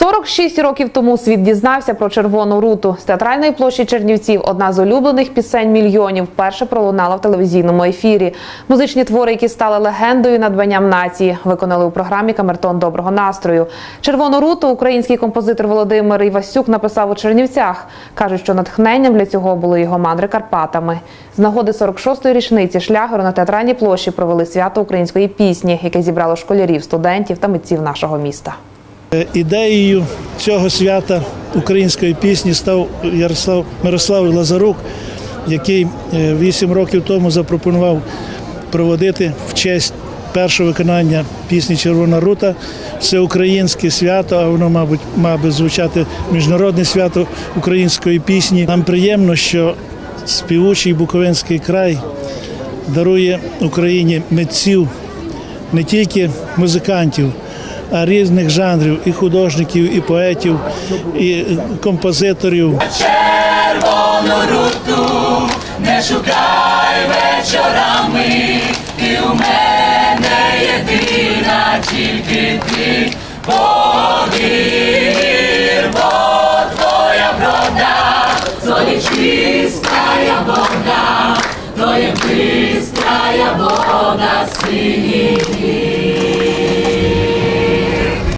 46 років тому світ дізнався про червону руту. З театральної площі Чернівців одна з улюблених пісень мільйонів вперше пролунала в телевізійному ефірі. Музичні твори, які стали легендою надбанням нації, виконали у програмі Камертон доброго настрою. Червону руту український композитор Володимир Івасюк написав у Чернівцях. кажуть, що натхненням для цього були його мандри Карпатами. З нагоди 46-ї річниці шлягеру на театральній площі провели свято української пісні, яке зібрало школярів, студентів та митців нашого міста. Е, Ідеєю цього свята української пісні став Ярослав Мирослав Лазарук, який е, вісім років тому запропонував проводити в честь першого виконання пісні Червона рута всеукраїнське свято, а воно, мабуть, має би звучати міжнародне свято української пісні. Нам приємно, що співучий Буковинський край дарує Україні митців, не тільки музикантів, різних жанрів, і художників, і поетів, і композиторів. червону руту, не шукай вечорами, ти у мене єдина, тільки ти повір, бо твоя врода, чистая вода, то є бистрая вода синій.